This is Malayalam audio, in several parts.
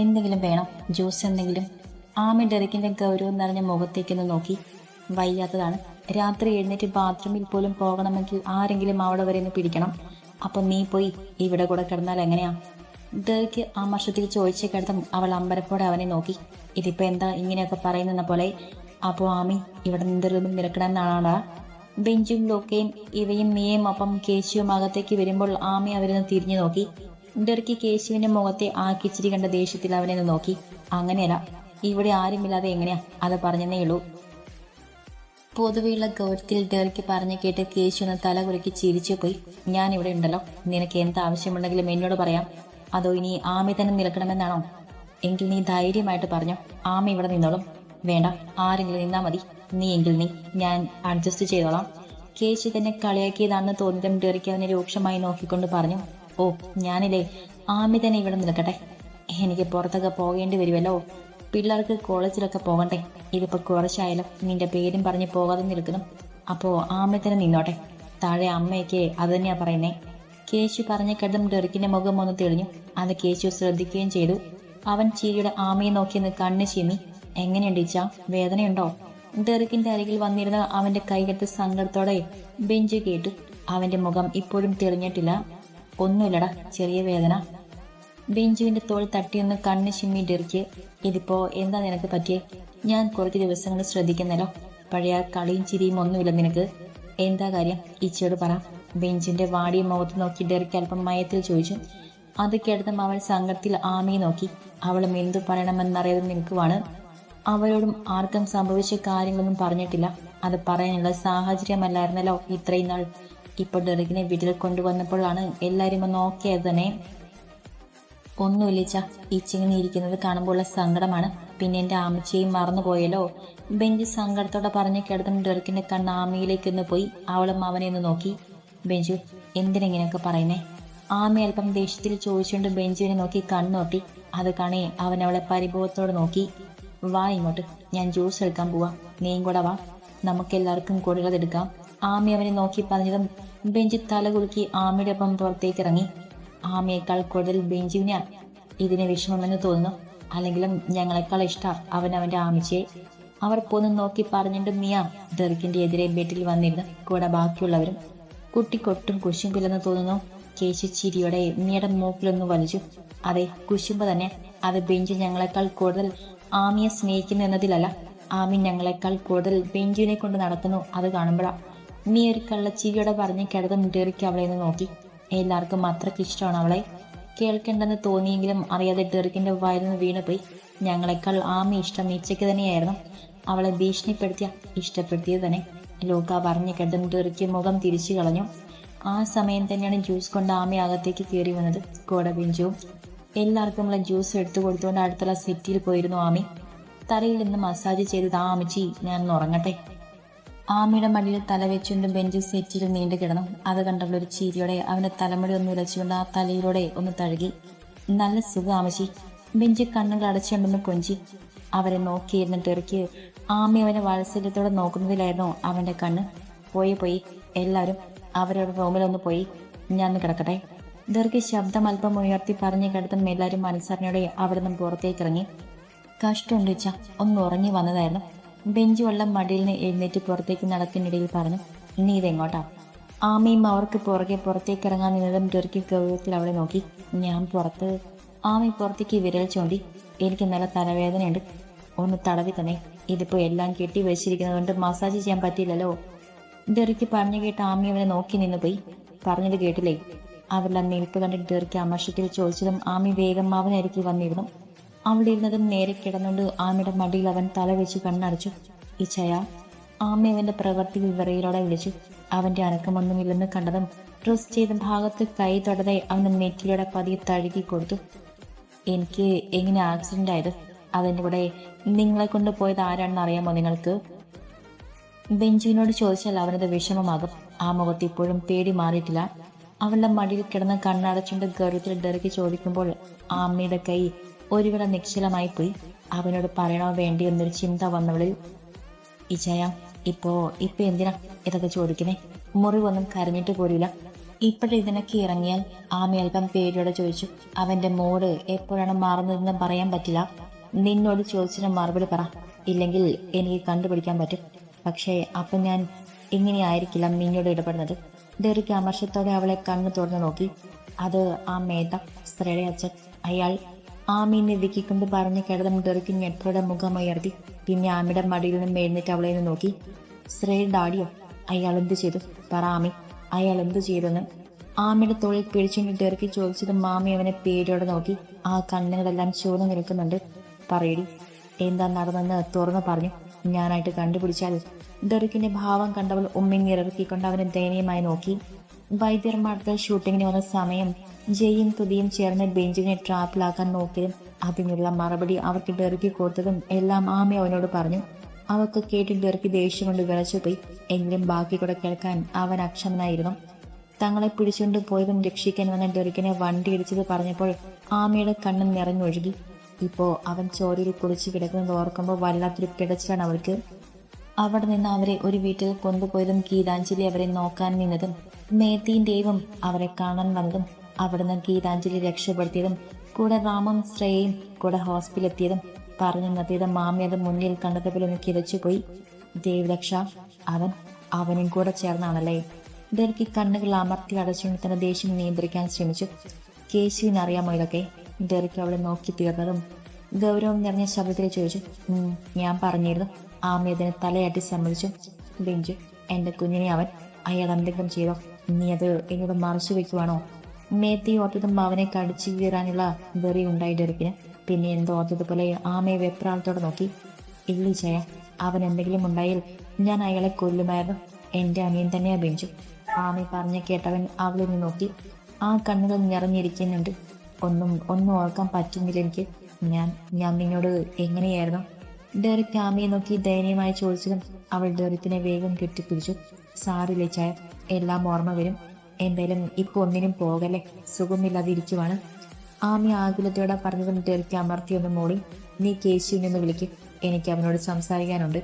എന്തെങ്കിലും വേണം? ജ്യൂസ് എന്തെങ്കിലും? ആമി ഡെറിക്കിന്റെ ഗൗരവം നിറഞ്ഞ മുഖത്തേക്കൊന്ന് നോക്കി. വയ്യാത്തതാണ്. രാത്രി എഴുന്നേറ്റ് ബാത്റൂമിൽ പോലും പോകണമെങ്കിൽ ആരെങ്കിലും അവിടെ വരെ ഒന്ന് പിടിക്കണം. അപ്പൊ നീ പോയി ഇവിടെ കൂടെ കിടന്നാൽ എങ്ങനെയാ? ഡെറിക്ക് ആ ചോദിച്ചു ചോദിച്ച കിടത്തും അവൾ അമ്പരപ്പോടെ അവനെ നോക്കി. ഇതിപ്പോ എന്താ ഇങ്ങനെയൊക്കെ പറയുന്ന പോലെ അപ്പോ ആമി ഇവിടെ നിന്നും നിരക്കണമെന്നാണ് ബെഞ്ചും ലോക്കയും ഇവയും നീയും ഒപ്പം കേശിയും അകത്തേക്ക് വരുമ്പോൾ ആമി അവരൊന്ന് തിരിഞ്ഞു നോക്കി. ഡെറിക്ക് കേശുവിന്റെ മുഖത്തെ ആ ആക്കിച്ചിരി കണ്ട ദേഷ്യത്തിൽ അവനെ നോക്കി. അങ്ങനെയല്ല ഇവിടെ ആരുമില്ലാതെ എങ്ങനെയാ അത് പറഞ്ഞതേ ഉള്ളൂ. പൊതുവെയുള്ള ഗൗരത്തിൽ ഡെറിക്ക് പറഞ്ഞു കേട്ട് കേശു എന്ന തല കുലുക്കി ചിരിച്ചു പോയി. ഞാൻ ഇവിടെ ഉണ്ടല്ലോ. നിനക്ക് എന്ത് ആവശ്യമുണ്ടെങ്കിലും എന്നോട് പറയാം. അതോ ഇനി ആമി തന്നെ നിൽക്കണമെന്നാണോ? എങ്കിൽ നീ ധൈര്യമായിട്ട് പറഞ്ഞു. ആമി ഇവിടെ നിന്നോളും. വേണ്ട ആരെങ്കിലും നിന്നാ മതി. നീ എങ്കിൽ നീ. ഞാൻ അഡ്ജസ്റ്റ് ചെയ്തോളാം. കേശു തന്നെ കളിയാക്കിയതാണെന്ന് തോന്നിയതും ഡെറിക്ക് അവനെ രൂക്ഷമായി നോക്കിക്കൊണ്ട് പറഞ്ഞു. ഓ ഞാനില്ലേ. ആമി തന്നെ ഇവിടെ നിൽക്കട്ടെ. എനിക്ക് പുറത്തൊക്കെ പോകേണ്ടി വരുമല്ലോ പിള്ളേർക്ക് കോളേജിലൊക്കെ പോകണ്ടേ. ഇതിപ്പോ കുറച്ചായാലും നിന്റെ പേരും പറഞ്ഞ് പോകാതെ നിൽക്കുന്നു. അപ്പോ ആമി തന്നെ നിന്നോട്ടെ. താഴെ അമ്മയൊക്കെ അത് തന്നെയാ പറയുന്നേ. കേശു പറഞ്ഞ കിടന്നും ഡെറിക്കിന്റെ മുഖം ഒന്ന് തെളിഞ്ഞു. അത് കേശു ശ്രദ്ധിക്കുകയും ചെയ്തു. അവൻ ചിരിയുടെ ആമയെ നോക്കി നിന്ന് കണ്ണ് ചിമ്മി. എങ്ങനെയുണ്ട് ഇച്ച വേദനയുണ്ടോ? ഡെറിക്കിന്റെ അരികിൽ വന്നിരുന്ന അവന്റെ കൈകെട്ട് സങ്കടത്തോടെ ബെഞ്ച് കേട്ടു. അവന്റെ മുഖം ഇപ്പോഴും തെളിഞ്ഞിട്ടില്ല. ഒന്നുമില്ലടാ ചെറിയ വേദന. ബെഞ്ചുവിന്റെ തോൾ തട്ടിയൊന്ന് കണ്ണ് ചിമ്മി ഡെറിക്ക് ഇതിപ്പോ എന്താ നിനക്ക് പറ്റിയേ? ഞാൻ കുറച്ച് ദിവസങ്ങൾ ശ്രദ്ധിക്കുന്നല്ലോ. പഴയ കളിയും ചിരിയും ഒന്നുമില്ല നിനക്ക്. എന്താ കാര്യം? ഈച്ചയോട് പറ. ബെഞ്ചിന്റെ വാടിയ മുഖത്ത് നോക്കി ഡെറിക്ക് അല്പം മയത്തിൽ ചോദിച്ചു. അത് കേട്ടതും അവൾ സങ്കടത്തിൽ ആമയെ നോക്കി. അവളും എന്തു പറയണമെന്നറിയാതെ നിൽക്കുവാണ്. അവരോടും ആർക്കും സംഭവിച്ച കാര്യങ്ങളൊന്നും പറഞ്ഞിട്ടില്ല. അത് പറയാനുള്ള സാഹചര്യമല്ലായിരുന്നല്ലോ ഇത്രയും നാൾ. ഇപ്പോൾ ഡെറിഗിനെ വീട്ടിൽ കൊണ്ടുവന്നപ്പോഴാണ് എല്ലാവരും ഒന്ന് തന്നെ. ഒന്നുമില്ല ഇച്ചിങ്ങനെ ഇരിക്കുന്നത് കാണുമ്പോഴുള്ള സങ്കടമാണ്. പിന്നെ എന്റെ ആമിച്ചയും മറന്നുപോയല്ലോ. ബെഞ്ച് സങ്കടത്തോടെ പറഞ്ഞ് കിടന്നും ഡെറിക്കിന്റെ കണ്ണ് ആമയിലേക്ക് ഒന്ന് പോയി. അവളും അവനെ ഒന്ന് നോക്കി. ബെഞ്ചു എന്തിനെങ്ങനെയൊക്കെ പറയുന്നേ? ആമി അല്പം ദേഷ്യത്തിൽ ചോദിച്ചുകൊണ്ട് ബെഞ്ചുവിനെ നോക്കി കണ്ണോട്ടി. അത് കാണേ അവൻ അവളെ പരിഭവത്തോടെ നോക്കി. വാ ഇങ്ങോട്ട്. ഞാൻ ജ്യൂസ് എടുക്കാൻ പോവാ. നീയും കൂടെ വാ. നമുക്കെല്ലാവർക്കും കൂടുതലെടുക്കാം ആമി അവനെ നോക്കി പറഞ്ഞതും ബെഞ്ച് തല കുലുക്കി ആമിയുടെ ഒപ്പം പുറത്തേക്ക് ഇറങ്ങി ആമയേക്കാൾ കൂടുതൽ ബെഞ്ചുവിനാ ഇതിന് വിഷമമെന്ന് തോന്നുന്നു. അല്ലെങ്കിലും ഞങ്ങളെക്കാൾ ഇഷ്ട അവൻ അവന്റെ ആമിച്ചയെ. അവർ പോന്ന് നോക്കി പറഞ്ഞിട്ട് മിയ ഡെറിക്കിന്റെ എതിരെ ബെഡിൽ വന്നിരുന്നു കൂടെ ബാക്കിയുള്ളവരും. കുട്ടിക്കൊട്ടും കുശുമ്പില്ലെന്ന് തോന്നുന്നു. കേശു ചിരിയോടെ മിയുടെ മൂക്കിലൊന്ന് വലിച്ചു. അതെ കുശുമ്പ് തന്നെ. അത് ബെഞ്ച് ഞങ്ങളെക്കാൾ കൂടുതൽ ആമിയെ സ്നേഹിക്കുന്നു എന്നതിലല്ല. ആമി ഞങ്ങളെക്കാൾ കൂടുതൽ ബെഞ്ചിനെ കൊണ്ട് നടക്കുന്നു അത് കാണുമ്പോഴാ നീ ഒരു കള്ളച്ചീവിയോടെ പറഞ്ഞ് കിടതും മുട്ടേറിക്ക് അവളെ ഒന്ന് നോക്കി. എല്ലാവർക്കും അത്രയ്ക്ക് ഇഷ്ടമാണ് അവളെ. കേൾക്കേണ്ടെന്ന് തോന്നിയെങ്കിലും അറിയാതെ ഡെറിക്കിന്റെ നിന്ന് വീണുപോയി. ഞങ്ങളെക്കാൾ ആമ ഇഷ്ടം നീച്ചയ്ക്ക് തന്നെയായിരുന്നു. അവളെ ഭീഷണിപ്പെടുത്തിയ ഇഷ്ടപ്പെടുത്തിയത് തന്നെ. ലോക പറഞ്ഞു കേട്ടും ഡെറിക്ക് മുഖം തിരിച്ചു കളഞ്ഞു. ആ സമയം തന്നെയാണ് ജ്യൂസ് കൊണ്ട് ആമി അകത്തേക്ക് കയറി വന്നത്. കോട പിഞ്ചുവും എല്ലാവർക്കും ഉള്ള ജ്യൂസ് എടുത്തു കൊടുത്തുകൊണ്ട് അടുത്തുള്ള സെറ്റിയിൽ പോയിരുന്നു ആമി. തലയിൽ നിന്ന് മസാജ് ചെയ്തത് ആ അമ്മച്ചി ഞാൻ ഉറങ്ങട്ടെ. ആമിയുടെ മടിയിൽ തല വെച്ചുകൊണ്ട് ബെഞ്ച് സെറ്റിൽ നീണ്ടു കിടന്നു. അത് കണ്ടുള്ള ഒരു ചീരിയോടെ അവന്റെ തലമുടി ഒന്ന് ഉലച്ചുകൊണ്ട് ആ തലയിലൂടെ ഒന്ന് തഴുകി. നല്ല സുഖം ആമശി. ബെഞ്ച് കണ്ണുകൾ അടച്ചുകൊണ്ടൊന്ന് കൊഞ്ചി. അവരെ നോക്കിയിരുന്നിട്ട് ഇറക്കി ആമി അവനെ വാത്സല്യത്തോടെ നോക്കുന്നതിലായിരുന്നു അവന്റെ കണ്ണ്. പോയി പോയി. എല്ലാവരും അവരുടെ റൂമിലൊന്ന് പോയി. ഞാൻ കിടക്കട്ടെ. ദീർഘ ശബ്ദം അല്പം ഉയർത്തി പറഞ്ഞു കിടത്തും എല്ലാവരും മനസ്സറിഞ്ഞോടെ അവിടെ നിന്ന് പുറത്തേക്ക് ഇറങ്ങി. കഷ്ടമുണ്ട് ഒന്ന് ഉറങ്ങി വന്നതായിരുന്നു. ബെഞ്ച് വെള്ളം മടിയിൽ നിന്ന് എഴുന്നേറ്റ് പുറത്തേക്ക് നടക്കുന്നിടയിൽ പറഞ്ഞു നീ ഇതെങ്ങോട്ടാ? ആമയും അവർക്ക് പുറകെ പുറത്തേക്ക് ഇറങ്ങാൻ നിന്നതും ടുർക്കി ഗൗരവത്തിൽ അവളെ നോക്കി. ഞാൻ പുറത്ത് ആമി പുറത്തേക്ക് വിരൽ ചൂണ്ടി എനിക്ക് നല്ല തലവേദനയുണ്ട്. ഒന്ന് തടവി തന്നെ. ഇതിപ്പോ എല്ലാം കെട്ടി വെച്ചിരിക്കുന്നത് കൊണ്ട് മസാജ് ചെയ്യാൻ പറ്റിയില്ലല്ലോ. ഡെറിക്ക് പറഞ്ഞു കേട്ട് ആമി അവനെ നോക്കി നിന്ന് പോയി. പറഞ്ഞത് കേട്ടില്ലേ? അവരുടെ നിൽപ്പ് കണ്ടിട്ട് ഡെറിക്ക് അമർഷത്തിൽ ചോദിച്ചതും ആമി വേഗം അവനരികിൽ വന്നിരുന്നു. അവിടെ ഇരുന്നതും നേരെ കിടന്നുകൊണ്ട് ആമയുടെ മടിയിൽ അവൻ തല വെച്ച് കണ്ണടച്ചു. ഇച്ചയ ആമ അവന്റെ പ്രവൃത്തി വിവരയിലൂടെ വിളിച്ചു. അവന്റെ അനക്കമൊന്നുമില്ലെന്ന് കണ്ടതും ഡ്രസ് ചെയ്ത ഭാഗത്ത് കൈ തൊടതെ അവന്റെ നെറ്റിലൂടെ പതിയെ തഴുകി കൊടുത്തു. എനിക്ക് എങ്ങനെ ആക്സിഡന്റ് ആയത്? അതിന്റെ കൂടെ നിങ്ങളെ കൊണ്ട് പോയത് ആരാണെന്ന് അറിയാമോ നിങ്ങൾക്ക്? ബെഞ്ചുവിനോട് ചോദിച്ചാൽ അവനത് വിഷമമാകും. ആ മുഖത്ത് ഇപ്പോഴും പേടി മാറിയിട്ടില്ല. അവളുടെ മടിയിൽ കിടന്ന് കണ്ണടച്ചുകൊണ്ട് ഗർവത്തിൽ ഡെറിക്ക് ചോദിക്കുമ്പോൾ ആമ്മയുടെ കൈ ഒരുവിട നിശ്ചലമായി പോയി. അവനോട് പറയണോ വേണ്ടി എന്നൊരു ചിന്ത വന്നവളിൽ ഇച്ചയ ഇപ്പോ ഇപ്പൊ എന്തിനാ ഇതൊക്കെ ചോദിക്കുന്നേ? മുറിവൊന്നും കരഞ്ഞിട്ട് പോലില്ല. ഇപ്പോഴും ഇതിനൊക്കെ ഇറങ്ങിയാൽ ആമി അല്പം പേടിയോടെ ചോദിച്ചു അവന്റെ മോഡ് എപ്പോഴാണ് മാറുന്നതെന്ന് പറയാൻ പറ്റില്ല. നിന്നോട് ചോദിച്ചിട്ട് മറുപടി പറ. ഇല്ലെങ്കിൽ എനിക്ക് കണ്ടുപിടിക്കാൻ പറ്റും. പക്ഷേ അപ്പം ഞാൻ ഇങ്ങനെയായിരിക്കില്ല നിന്നോട് ഇടപെടുന്നത്. ഇതൊരു കമർഷത്തോടെ അവളെ കണ്ണു തുറന്നു നോക്കി. അത് ആ മേത്ത സ്ത്രീയുടെ അച്ഛൻ അയാൾ ആമീനെ വിക്കിക്കൊണ്ട് പറഞ്ഞ് കിടന്നും ഡെറിക്ക് ഞെട്ടോടെ മുഖം ഉയർത്തി. പിന്നെ ആമിയുടെ മടിയിൽ നിന്നും എഴുന്നേറ്റ് അവളെ നോക്കി. ശ്രേയ ഡാഡിയോ അയാൾ എന്ത് ചെയ്തു? പറ ആമി അയാൾ എന്ത് ചെയ്തെന്ന്? ആമിയുടെ തൊഴിൽ പിടിച്ചുകൊണ്ട് ഡെറിക്ക് ചോദിച്ചത് മാമി അവനെ പേടിയോടെ നോക്കി. ആ കണ്ണുകളെല്ലാം ചുവന്നു നിൽക്കുന്നുണ്ട്. പറയടി എന്താ നടന്നെന്ന് തുറന്നു പറഞ്ഞു. ഞാനായിട്ട് കണ്ടുപിടിച്ചാൽ. ഡെറിക്കിന്റെ ഭാവം കണ്ടവൾ ഉമ്മിങ്ങിറക്കിക്കൊണ്ട് അവനെ ദയനീയമായി നോക്കി. വൈദ്യർമാർക്ക് ഷൂട്ടിങ്ങിന് വന്ന സമയം ജയും തുതിയും ചേർന്ന് ബെഞ്ചിനെ ട്രാപ്പിലാക്കാൻ നോക്കിയതും അതിനുള്ള മറുപടി അവർക്ക് ഡെറുക്കി കൊടുത്തതും എല്ലാം ആമി അവനോട് പറഞ്ഞു. അവർക്ക് കേട്ട് ഡെറുക്കി ദേഷ്യം കൊണ്ട് വിളച്ചുപോയി എങ്കിലും ബാക്കി കൂടെ കേൾക്കാൻ അവൻ അക്ഷമനായിരുന്നു. തങ്ങളെ പിടിച്ചുകൊണ്ട് പോയതും രക്ഷിക്കാൻ വന്ന ഡെറിക്കിനെ വണ്ടി ഇടിച്ചത് പറഞ്ഞപ്പോൾ ആമയുടെ കണ്ണും നിറഞ്ഞൊഴുകി. ഇപ്പോ അവൻ ചോരയിൽ കുളിച്ച് കിടക്കുന്നത് ഓർക്കുമ്പോൾ വല്ലാത്തൊരു പിടച്ചിലാണ് അവൾക്ക്. അവിടെ നിന്ന് അവരെ ഒരു വീട്ടിൽ കൊണ്ടുപോയതും ഗീതാഞ്ജലി അവരെ നോക്കാൻ നിന്നതും മേത്തിയും ദേവും അവരെ കാണാൻ വന്നതും അവിടുന്ന് ഗീതാഞ്ജലി രക്ഷപ്പെടുത്തിയതും കൂടെ രാമം ശ്രേയയും കൂടെ ഹോസ്പിറ്റലിൽ എത്തിയതും പറഞ്ഞു നിർത്തിയതും മാമി അത് മുന്നിൽ കണ്ടതുപോലെ ഒന്ന് കിതച്ചുപോയി ദേവരക്ഷ അവൻ അവനും കൂടെ ചേർന്നാണല്ലേ? ഡൽക്ക് കണ്ണുകൾ അമർത്തി അടച്ചുകൊണ്ട് തന്നെ ദേഷ്യം നിയന്ത്രിക്കാൻ ശ്രമിച്ചു. കേശുവിന് അറിയാമോ ഇതൊക്കെ? ഡെറിക്ക് അവളെ നോക്കി തീർന്നതും ഗൗരവം നിറഞ്ഞ ശബ്ദത്തിൽ ചോദിച്ചു. ഞാൻ പറഞ്ഞിരുന്നു. ആമി തലയാട്ടി സമ്മതിച്ചു. ബിഞ്ചു എന്റെ കുഞ്ഞിനെ അവൻ അയാൾ എന്തെങ്കിലും ചെയ്തോ? നീ അത് എന്നോട് മറച്ചു വെക്കുവാണോ? മേത്തി ഓർത്തതും അവനെ കടിച്ചു കീറാനുള്ള വെറി ഉണ്ടായി ഡെറിക്കിന് പിന്നെ എന്തോ ഓർത്തതുപോലെ ആമയെ വെപ്രാളത്തോടെ നോക്കി. ഇല്ലി ചേ അവൻ എന്തെങ്കിലും ഉണ്ടായാൽ ഞാൻ അയാളെ കൊല്ലുമായിരുന്നു. എന്റെ അനിയൻ തന്നെ ബെഞ്ചു ആമി പറഞ്ഞ കേട്ടവൻ നിന്ന് നോക്കി. ആ കണ്ണുകൾ നിറഞ്ഞിരിക്കുന്നുണ്ട്. ഒന്നും ഒന്നും ഓർക്കാൻ പറ്റുന്നില്ല എനിക്ക്. ഞാൻ ഞാൻ നിന്നോട് എങ്ങനെയായിരുന്നു? ഡെറിക് ആമയെ നോക്കി ദയനീയമായി ചോദിച്ചതും അവൾ ഡെറിക്കിനെ വേഗം കെട്ടിപ്പിടിച്ചു. സാറില്ലേ ചായ എല്ലാം ഓർമ്മ വരും. എന്തായാലും ഇപ്പൊ ഒന്നിനും പോകല്ലേ? സുഖമില്ലാതെ ഇരിക്കുവാണ് ആമി ആകുലത്തോടെ പറഞ്ഞതും ഡെറിക്ക് അമർത്തിയൊന്ന് മോളി നീ കേശുവിനെ ഒന്ന് വിളിക്കും. എനിക്ക് അവനോട് സംസാരിക്കാനുണ്ട്.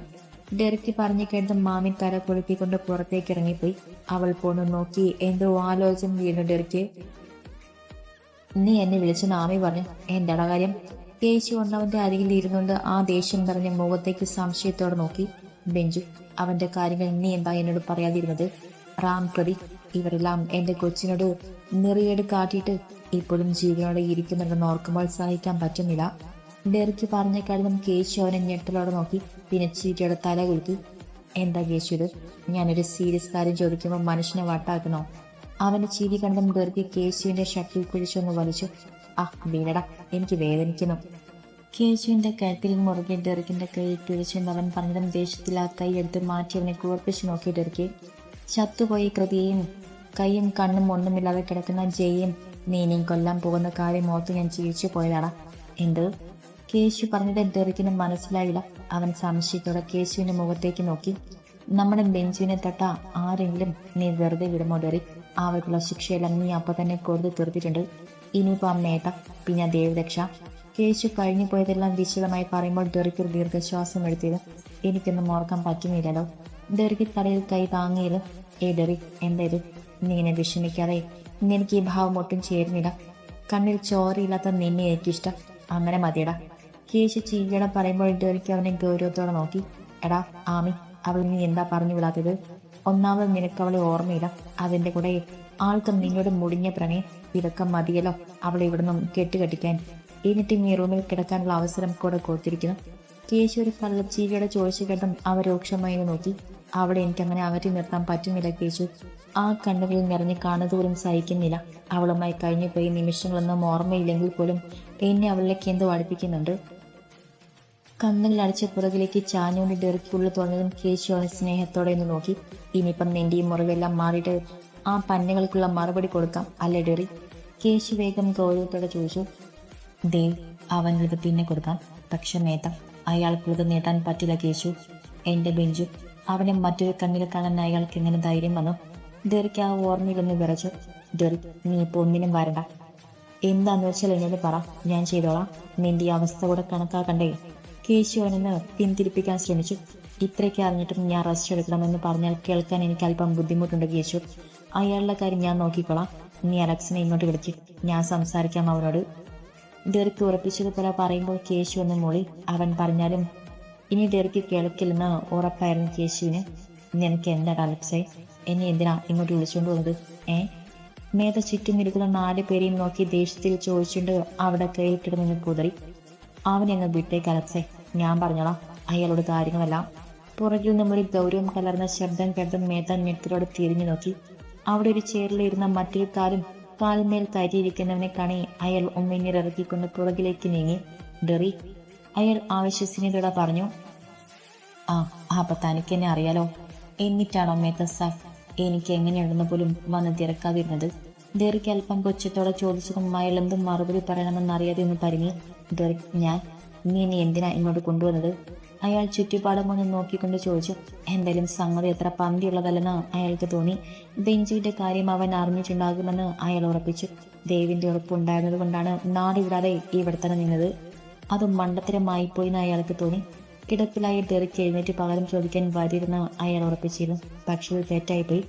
ഡെറിക്ക് പറഞ്ഞു കേട്ട മാമി തല കുഴപ്പിക്കൊണ്ട് പുറത്തേക്ക് ഇറങ്ങിപ്പോയി. അവൾ പോന്നു നോക്കി എന്തോ ആലോചന വീണു ഡെറിക്ക്. നീ എന്നെ വിളിച്ചു ആമി പറഞ്ഞു. എന്താടാ കാര്യം? കേശു ഒന്നവന്റെ അരികിൽ ഇരുന്നുകൊണ്ട് ആ ദേഷ്യം നിറഞ്ഞ മുഖത്തേക്ക് സംശയത്തോടെ നോക്കി. ബെഞ്ചു അവന്റെ കാര്യങ്ങൾ നീ എന്താ എന്നോട് പറയാതിരുന്നത്? റാം പ്രതി ഇവരെല്ലാം എന്റെ കൊച്ചിനോട് നിറിയേട് കാട്ടിയിട്ട് ഇപ്പോഴും ജീവനോടെ ഇരിക്കുന്നുണ്ടെന്ന് ഓർക്കുമ്പോൾ സഹിക്കാൻ പറ്റുന്നില്ല. ഡെറിക്ക് പറഞ്ഞ കാര്യം കേശു അവനെ ഞെട്ടലോടെ നോക്കി പിന്നെ ചീറ്റയുടെ തല കുലുക്കി. എന്താ കേശു ഇത്? ഞാനൊരു സീരിയസ് കാര്യം ചോദിക്കുമ്പോൾ മനുഷ്യനെ വട്ടാക്കണോ അവന്റെ ചീവി കണ്ടും ഡെറിക്ക് കേശുവിന്റെ ഷട്ടിൽ കുഴിച്ചൊന്ന് വലിച്ചു. ആ വീണടാ എനിക്ക് വേദനിക്കുന്നു. കേശുവിന്റെ കഴുത്തിൽ മുറുകെ ഡെറിക്കിന്റെ കൈ പിടിച്ചെന്ന് അവൻ പറഞ്ഞതും ദേഷ്യത്തിൽ ആ കൈ എടുത്ത് മാറ്റി അവനെ കൂർപ്പിച്ച് നോക്കി ഡെറിക്ക്. ചത്തുപോയി കൃതിയും കൈയും കണ്ണും ഒന്നുമില്ലാതെ കിടക്കുന്ന ജയും നീ ഇനിയും കൊല്ലാൻ പോകുന്ന കാര്യം ഓർത്ത് ഞാൻ ജീവിച്ചു പോയതാടാ. എന്ത്? കേശു പറഞ്ഞത് ഡെറിക്കിന് മനസ്സിലായില്ല. അവൻ സംശയത്തോടെ കേശുവിന്റെ മുഖത്തേക്ക് നോക്കി. നമ്മുടെ ബെഞ്ചുവിനെ തൊട്ട ആരെങ്കിലും നീ വെറുതെ വിടുമോ ഡെറി? അവർക്കുള്ള ശിക്ഷയെല്ലാം നീ അപ്പൊ തന്നെ കൊടുത്തു തീർത്തിട്ടുണ്ട്. ഇനിയിപ്പോ അമ്മേട്ട പിന്നെ ദേവരക്ഷ കേശു കഴിഞ്ഞു പോയതെല്ലാം വിശദമായി പറയുമ്പോൾ ഡെറിക്ക് ദീർഘശ്വാസം എടുത്തിയത് എനിക്കൊന്നും ഓർക്കാൻ പറ്റുന്നില്ലല്ലോ. ഡെറിക്ക് തലയിൽ കൈ താങ്ങിയത് ഏ ഡെറി എന്താ ഇത് നീ ഇങ്ങനെ വിഷമിക്കാതെ നിനക്ക് ഈ ഭാവം ഒട്ടും ചേരുന്നില്ല. കണ്ണിൽ ചോരയില്ലാത്ത നിന്നെ എനിക്കിഷ്ടം. അങ്ങനെ മതിയടാ. കേശു ചീകട പറയുമ്പോൾ ഡെറിക്ക് അവനെ ഗൗരവത്തോടെ നോക്കി. എടാ ആമി അവൾ നീ എന്താ പറഞ്ഞു വിടാത്തത്? ഒന്നാമത് നിനക്ക് അവളെ ഓർമ്മയില്ല. അതിന്റെ കൂടെ ആൾക്ക് നിന്നോട് മുടിഞ്ഞ പ്രണയം. ഇതൊക്കെ മതിയല്ലോ അവളെ ഇവിടുന്ന് കെട്ടുകെട്ടിക്കാൻ. എന്നിട്ട് ഈ റൂമിൽ കിടക്കാനുള്ള അവസരം കൂടെ കൊടുത്തിരിക്കുന്നു. കേശു ഒരു കള്ളച്ചീരിയുടെ ചോദിച്ചു കേട്ടും അവ രൂക്ഷമായി നോക്കി. അവളെ എനിക്കങ്ങനെ അകറ്റി നിർത്താൻ പറ്റുന്നില്ല കേച്ചു ആ കണ്ണുകളിൽ നിറഞ്ഞ് കാണുതോറും സഹിക്കുന്നില്ല. അവളുമായി കഴിഞ്ഞു പോയി നിമിഷങ്ങളൊന്നും ഓർമ്മയില്ലെങ്കിൽ പോലും എന്നെ അവളിലേക്ക് എന്തോ അടുപ്പിക്കുന്നുണ്ട്. കണ്ണുകൾ അടച്ച പുറകിലേക്ക് ചാഞ്ഞുകൊണ്ട് ഡെറിക്കുള്ളിൽ തുറന്നതും കേശു അവനെ സ്നേഹത്തോടെ ഒന്ന് നോക്കി. ഇനിയിപ്പം നിന്റെ ഈ മുറിവെല്ലാം മാറിയിട്ട് ആ പന്നുകൾക്കുള്ള മറുപടി കൊടുക്കാം അല്ലേ ഡെറി? കേശു വേഗം ഗൗരവത്തോടെ ചോദിച്ചു. ദേവ് അവനുള്ളത് പിന്നെ കൊടുക്കാം. പക്ഷെ മേത്ത അയാൾക്കുള്ളത് നീട്ടാൻ പറ്റില്ല കേശു. എന്റെ ബെഞ്ചു അവനെ മറ്റൊരു കണ്ണിൽ കാണാൻ അയാൾക്ക് എങ്ങനെ ധൈര്യം വന്നു? ഡെറിക്ക് ആ ഓർമ്മയിലൊന്ന് വിറച്ചു. ഡെറി നീ ഇപ്പൊ ഒന്നിനും വരണ്ട. എന്താന്ന് വെച്ചാൽ എന്നോട് പറ. ഞാൻ ചെയ്തോളാം. നിന്റെ ഈ അവസ്ഥ കൂടെ കണക്കാക്കണ്ടേ? കേശു അവനെന്ന് പിന്തിരിപ്പിക്കാൻ ശ്രമിച്ചു. ഇത്രയ്ക്ക് അറിഞ്ഞിട്ടും ഞാൻ റെസ്റ്റ് എടുക്കണമെന്ന് പറഞ്ഞാൽ കേൾക്കാൻ എനിക്ക് അല്പം ബുദ്ധിമുട്ടുണ്ട് കേശു. അയാളുടെ കാര്യം ഞാൻ നോക്കിക്കോളാം. നീ അലക്സിനെ ഇങ്ങോട്ട് വിളിച്ചു ഞാൻ സംസാരിക്കാം അവനോട് ഡെറിക്ക് ഉറപ്പിച്ചതുപോലെ പറയുമ്പോൾ കേശു ഒന്ന് മൂളി. അവൻ പറഞ്ഞാലും ഇനി ഡെറിക്ക് കേൾക്കില്ലെന്ന് ഉറപ്പായിരുന്നു കേശുവിന് നിനക്ക് എന്താ അലക്സേ എന്നെ എന്തിനാ ഇങ്ങോട്ട് വിളിച്ചുകൊണ്ട് വന്നത്? ഏ? മേത ചുറ്റും ഇരിക്കുന്ന നാല് പേരെയും നോക്കി ദേഷ്യത്തിൽ ചോദിച്ചുകൊണ്ട് അവിടെ കയ്യിൽ കിടന്നു കുതറി. അവനെങ്ങ് വിട്ടേക്ക് അലക്സേ ഞാൻ പറഞ്ഞോളാം അയാളോട് കാര്യങ്ങളെല്ലാം. പുറകിൽ നിന്നും ഒരു ഗൗരവം കലർന്ന ശബ്ദം കേട്ടതും മേത ഞെട്ടിലോട് തിരിഞ്ഞു നോക്കി. അവിടെ ഒരു ചേറിലിരുന്ന മറ്റൊരു കാലും കാൽമേൽ കയറ്റിയിരിക്കുന്നവനെ കാണി അയാൾ ഉമ്മിങ്ങിറക്കിക്കൊണ്ട് പുറകിലേക്ക് നീങ്ങി. ഡെറി അയാൾ ആവശ്യസിനോടെ പറഞ്ഞു ആ അപ്പൊ തനിക്ക് എന്നെ അറിയാലോ. എന്നിട്ടാണോ മേത്ത സാഫ് എനിക്ക് എങ്ങനെയുണ്ടെന്ന് പോലും വന്ന് തിരക്കാതിരുന്നത്. ഡെറിക്ക് അല്പം കൊച്ചത്തോടെ ചോദിച്ചതും അയാൾ എന്തും മറുപടി പറയണമെന്ന് അറിയാതെ ഒന്ന് പരിങ്ങി ഡെറിക് ഞാൻ നീ എന്നെ എന്തിനാ ഇങ്ങോട്ട് കൊണ്ടുവന്നത്? അയാൾ ചുറ്റുപാടും ഒന്ന് നോക്കിക്കൊണ്ട് ചോദിച്ചു എന്തായാലും സംഗതി എത്ര പന്തിയുള്ളതല്ലെന്ന് അയാൾക്ക് തോന്നി. ബെഞ്ചിയുടെ കാര്യം അവൻ അറിഞ്ഞിട്ടുണ്ടാകുമെന്ന് അയാൾ ഉറപ്പിച്ചു. ദേവിന്റെ ഉറപ്പുണ്ടായിരുന്നത് കൊണ്ടാണ് നാടിവിടാതെ ഇവിടെ തന്നെ നിന്നത്. അത് മണ്ടത്തരമായി പോയി അയാൾക്ക് തോന്നി. കിടപ്പിലായി ഡെറിക്ക് എഴുന്നേറ്റ് പകരം ചോദിക്കാൻ വരിരുന്ന അയാൾ ഉറപ്പിച്ചിരുന്നു. പക്ഷേ ഇത് തെറ്റായിപ്പോയി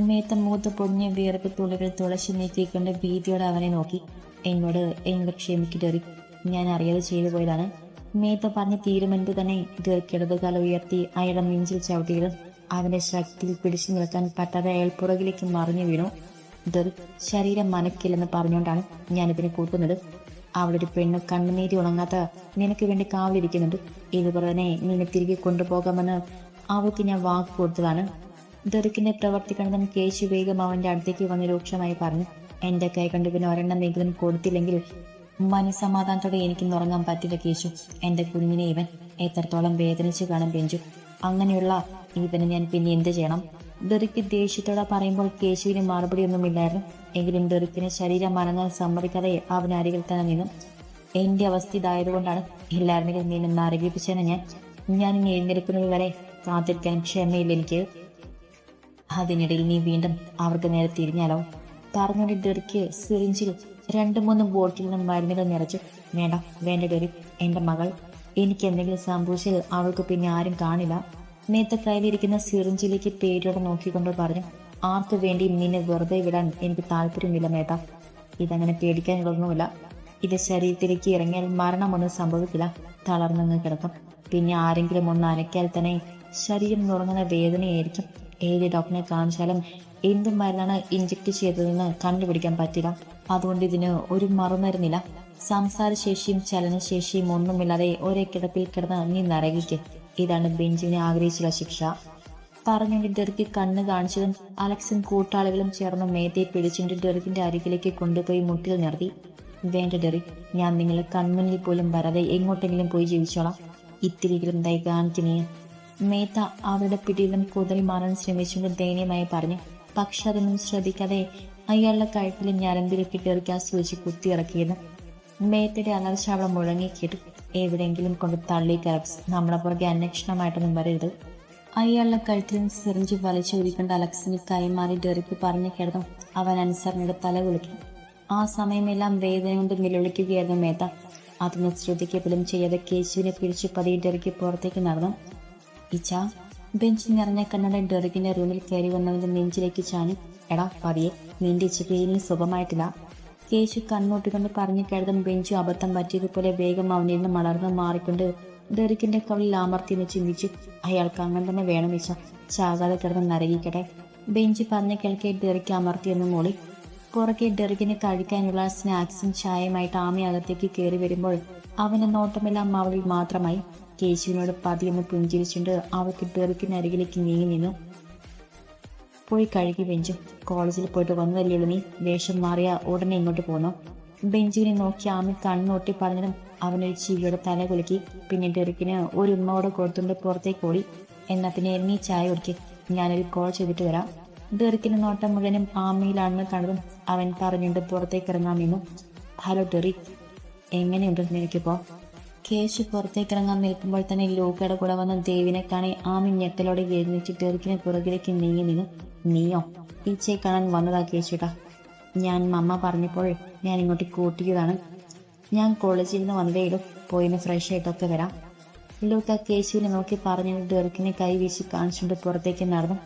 മേത്ത മൂത്ത് പൊടിഞ്ഞ വിയർപ്പ് തുള്ളികൾ തുളച്ചു നീക്കിക്കൊണ്ട് ഭീതിയോടെ അവനെ നോക്കി. എന്നോട് എന്നോട് ക്ഷമിക്ക് ഡെറി? ഞാൻ അറിയാതെ ചെയ്തു പോയതാണ്. മേത്ത പറഞ്ഞ് തീരുമെന്ന് തന്നെ ഡെറിക്കിടത് ഇടതുകാല ഉയർത്തി അയാളുടെ നെഞ്ചിൽ ചവിട്ടിയത് അവന്റെ ശക്തിയിൽ പിടിച്ചു നിർത്താൻ പറ്റാതെ അയാൾ പുറകിലേക്ക് മറിഞ്ഞു വീണു. ഡെറിക് ശരീരം മനക്കില്ലെന്ന് പറഞ്ഞുകൊണ്ടാണ് ഞാനിതിനെ കൂട്ടുന്നത്. അവിടെ ഒരു പെണ്ണ് കണ്ണുനീരി ഉണങ്ങാത്ത നിനക്ക് വേണ്ടി കാവലിരിക്കുന്നുണ്ട്. ഇതുപോലെ നിന്നെ തിരികെ കൊണ്ടുപോകാമെന്ന് അവൾക്ക് ഞാൻ വാക്ക് കൊടുത്തതാണ്. ഡെറിക്കിന്റെ പ്രവർത്തി കണ്ടതും കേശു വേഗം അവന്റെ അടുത്തേക്ക് വന്ന് രൂക്ഷമായി പറഞ്ഞു. എന്റെ കൈ കണ്ട് പിന്നെ ഒരെണ്ണം ഒരെണ്ണമെങ്കിലും കൊടുത്തില്ലെങ്കിൽ മനസ്സമാധാനത്തോടെ എനിക്ക് ഉറങ്ങാൻ പറ്റില്ല കേശു. എന്റെ കുഞ്ഞിനെ ഇവൻ എത്രത്തോളം വേദനിച്ച് കാണും പെഞ്ചു അങ്ങനെയുള്ള ഇവനെ ഞാൻ പിന്നെ എന്ത് ചെയ്യണം? ദറുക്ക് ദേഷ്യത്തോടെ പറയുമ്പോൾ കേശുവിന് മറുപടിയൊന്നുമില്ലായിരുന്നു. എങ്കിലും ഡെറിക്കിന് ശരീരം അനങ്ങാൻ സമ്മതിക്കാതെ അവൻ അരികിൽ തന്നെ നിന്നു. എന്റെ അവസ്ഥ ഇതായതുകൊണ്ടാണ് എല്ലാവരുടെയും നിന്നെന്ന് നിന്ന് ആരോഗ്യിപ്പിച്ചതിനെ ഞാൻ ഞാൻ ഇനി എഴുന്നേൽക്കുന്നത് വരെ കാത്തിരിക്കാൻ ക്ഷമയില്ല എനിക്ക്. അതിനിടയിൽ നീ വീണ്ടും അവർക്ക് നേരെ തിരിഞ്ഞാലോ? പറഞ്ഞുകൊണ്ട് ഡെറിക്ക് സിറിഞ്ചിൽ രണ്ടു മൂന്ന് ബോട്ടിൽ നിന്നും മരുന്നുകൾ നിറച്ചു. വേണ്ട വേണ്ട ഡെറി എന്റെ മകൾ. എനിക്ക് എന്തെങ്കിലും സംഭവിച്ചാൽ അവൾക്ക് പിന്നെ ആരും കാണില്ല. നേരത്തെ കയ്യിലിരിക്കുന്ന സിറിഞ്ചിലേക്ക് പേരോടെ നോക്കിക്കൊണ്ട് പറഞ്ഞു. ആർക്കു വേണ്ടി നിന്നെ വെറുതെ വിടാൻ എനിക്ക് താല്പര്യമില്ല നേതാ ഇതങ്ങനെ പേടിക്കാനുള്ളൊന്നുമില്ല ഇത് ശരീരത്തിലേക്ക് ഇറങ്ങിയാൽ മരണമൊന്നും സംഭവിക്കില്ല. തളർന്നങ്ങ് കിടക്കും. പിന്നെ ആരെങ്കിലും ഒന്ന് അനക്കിയാൽ തന്നെ ശരീരം നുറങ്ങുന്ന വേദനയായിരിക്കും. ഏത് ഡോക്ടറെ കാണിച്ചാലും എന്ത് മരുന്നാണ് ഇഞ്ചക്ട് ചെയ്തതെന്ന് കണ്ടുപിടിക്കാൻ പറ്റില്ല. അതുകൊണ്ട് ഇതിന് ഒരു മറുമരുന്നില്ല. സംസാരശേഷിയും ചലനശേഷിയും ഒന്നുമില്ലാതെ ഒരേ കിടപ്പിൽ കിടന്ന് നീ നരകിക്ക്. ഇതാണ് ബെഞ്ചിനെ ആഗ്രഹിച്ചുള്ള ശിക്ഷ. പറഞ്ഞുകൊണ്ട് ഡെറിക്ക് കണ്ണ് കാണിച്ചതും അലക്സും കൂട്ടാളികളും ചേർന്ന് മേതയെ പിടിച്ചുകൊണ്ട് ഡെറിക്കിന്റെ അരികിലേക്ക് കൊണ്ടുപോയി മുട്ടിൽ നിർത്തി. വേണ്ട ഡെറി ഞാൻ നിങ്ങളെ കൺമുന്നിൽ പോലും വരാതെ എങ്ങോട്ടെങ്കിലും പോയി ജീവിച്ചോളാം. ഇത്തിരികളും ദയ കാണിക്കണേ മേത്ത അവരുടെ പിടിയിലും കുതറി മാറാൻ ശ്രമിച്ചുകൊണ്ട് ദയനീയമായി പറഞ്ഞു പക്ഷെ അതൊന്നും ശ്രദ്ധിക്കാതെ അയാളുടെ കഴുത്തിൽ ഞരമ്പിലേക്ക് ഡെറിക്ക് ആ സൂചി കുത്തിയിറക്കിയത് മേത്തയുടെ അലർശാവളം മുഴങ്ങി കേട്ടു. എവിടെയെങ്കിലും കൊണ്ട് തള്ളി കറപ്സ് നമ്മളെ പുറകെ അന്വേഷണമായിട്ടൊന്നും വരരുത്. അയാളുടെ കഴുത്തിലും സിറിഞ്ച് വലിച്ചൊരുക്കേണ്ട അലക്സിന് കൈമാറി ഡെറിക്ക് പറഞ്ഞു കിടന്നു. അവൻ അനുസരണയുടെ തല കുളിക്കും ആ സമയമെല്ലാം വേദന കൊണ്ട് നിലവിളിക്കുകയായിരുന്നു മേത്ത. അതൊന്നും ശ്രദ്ധിക്കപ്പെടും ചെയ്യാതെ കേശുവിനെ പിടിച്ച് പതിയെ ഡെറിക്ക് പുറത്തേക്ക് നടന്നു. ഇച്ച ബെഞ്ചിൽ നിറഞ്ഞ കണ്ണട ഡെറിക്കിന്റെ റൂമിൽ കയറി വന്നവന്റെ നെഞ്ചിലേക്ക് ചാഞ്ഞു. എടാ പതിയെ നിന്റെ ഇച്ചയ്ക്ക് ഇനി സുഖമായിട്ടില്ല. കേശു കണ്ണോട്ടിക്കൊണ്ട് പറഞ്ഞു കിടതും ബെഞ്ചു അബദ്ധം പറ്റിയതുപോലെ വേഗം അവനിൽ നിന്ന് മലർന്ന് മാറിക്കൊണ്ട് ഡെറിക്കിന്റെ കവിളിൽ എന്ന് ചിന്തിച്ചു അയാൾക്ക് അങ്ങനെ തന്നെ വേണം വെച്ച ചാകാതെ കിടന്ന് നരകിക്കട്ടെ. ബെഞ്ച് പറഞ്ഞ കേൾക്കെ ഡെറിക്ക് അമർത്തിയെന്ന് മൂളി. പുറകെ ഡെറിക്കിന് കഴിക്കാനുള്ള സ്നാക്സും ചായയുമായിട്ട് ആമി അകത്തേക്ക് കയറി വരുമ്പോൾ അവന്റെ നോട്ടമെല്ലാം അവളിൽ മാത്രമായി. കേശുവിനോട് പതിയൊന്ന് പുഞ്ചിരിച്ചുകൊണ്ട് അവൾക്ക് ഡെറിക്കിനരികിലേക്ക് നീങ്ങി നിന്നു. പോയി കഴുകി ബെഞ്ചു കോളേജിൽ പോയിട്ട് വന്നതല്ലേ ഉള്ളൂ നീ വേഷം മാറിയ ഉടനെ ഇങ്ങോട്ട് പോന്നു? ബെഞ്ചിനെ നോക്കി ആമി കണ്ണോട്ടി പറഞ്ഞതും അവനൊരു ചീവിയുടെ തല കുലുക്കി. പിന്നെ ഡെറിക്കിന് ഒരു ഉമ്മയോടെ കൊടുത്തുകൊണ്ട് പുറത്തേക്ക് ഓടി. എന്നാ പിന്നെ നീ ചായ കുടിക്ക്. ഞാനൊരു കോൾ ചെയ്തിട്ട് വരാം. ഡെറിക്കിന് നോട്ടം മുഴുവനും ആമയിലാണെന്ന് കണ്ടതും അവൻ പറഞ്ഞുകൊണ്ട് പുറത്തേക്ക് ഇറങ്ങാൻ നിന്നു ഹലോ ഡെറി എങ്ങനെയുണ്ട് നിനക്കിപ്പോ? കേശു പുറത്തേക്ക് ഇറങ്ങാൻ നിൽക്കുമ്പോൾ തന്നെ ലൂക്കയുടെ കൂടെ വന്ന ദേവിനെ കാണി ആമി ഞെട്ടലോടെ എഴുന്നേറ്റ് ഡെറിക്കിന് പുറകിലേക്ക് നീങ്ങി നിന്നു. നീയോ? ഈച്ചയെ കാണാൻ വന്നതാ കേശുട്ടാ. ഞാൻ മമ്മ പറഞ്ഞപ്പോൾ ഞാൻ ഇങ്ങോട്ട് കൂട്ടിയതാണ്. ഞാൻ കോളേജിൽ നിന്ന് വന്നതേലും പോയിന്ന് ഫ്രഷ് ആയിട്ടൊക്കെ വരാം. ലൂക്ക കേശുവിനെ നോക്കി പറഞ്ഞു ഡെറുക്കിനെ കൈ വീശി കാണിച്ചുകൊണ്ട് പുറത്തേക്ക് നടന്നു.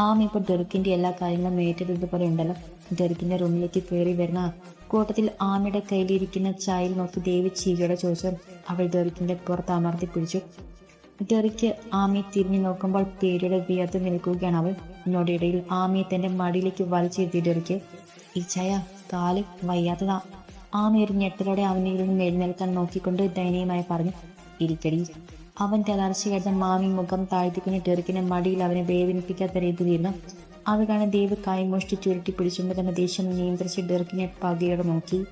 ആമി ഇപ്പോൾ ഡെറുക്കിന്റെ എല്ലാ കാര്യങ്ങളും ഏറ്റെടുത്തതുപോലെ ഉണ്ടല്ലോ. ഡെറുക്കിന്റെ റൂമിലേക്ക് കയറി വരുന്ന കൂട്ടത്തിൽ ആമയുടെ കയ്യിലിരിക്കുന്ന ചായയിൽ നോക്കി ദേവി ചീകയുടെ ചോദിച്ചു. അവൾ ഡെറിക്കിന്റെ പുറത്ത് അമർത്തി പിടിച്ചു. ഡെറിക്ക് ആമിയെ തിരിഞ്ഞു നോക്കുമ്പോൾ പേടിയുടെ വിയർത്ത് നിൽക്കുകയാണ് അവൾ. നൊടിയിടയിൽ ആമിയെ തന്റെ മടിയിലേക്ക് വലിച്ചെത്തി ഡെറിക്ക് ഈ ചായ കാൽ വയ്യാത്തതാ. ആ മേരി ഞെട്ടലോടെ അവനിൽ നിന്നും നോക്കിക്കൊണ്ട് ദയനീയമായി പറഞ്ഞു ഇരിക്കടി. അവൻ തളർച്ച കേട്ട മാമി മുഖം താഴ്ത്തിക്കൊണ്ട് ടെറുക്കിന്റെ മടിയിൽ അവനെ വേദനിപ്പിക്കാത്ത രീതിയിലിരുന്നു അത് കാണാൻ ദേവ് കൈമുഷ്ടി ചുരുട്ടി പിടിച്ചുകൊണ്ട് തന്നെ ദേഷ്യം നിയന്ത്രിച്ച് ഡെറുക്കിനെ പകയോടെ നോക്കി.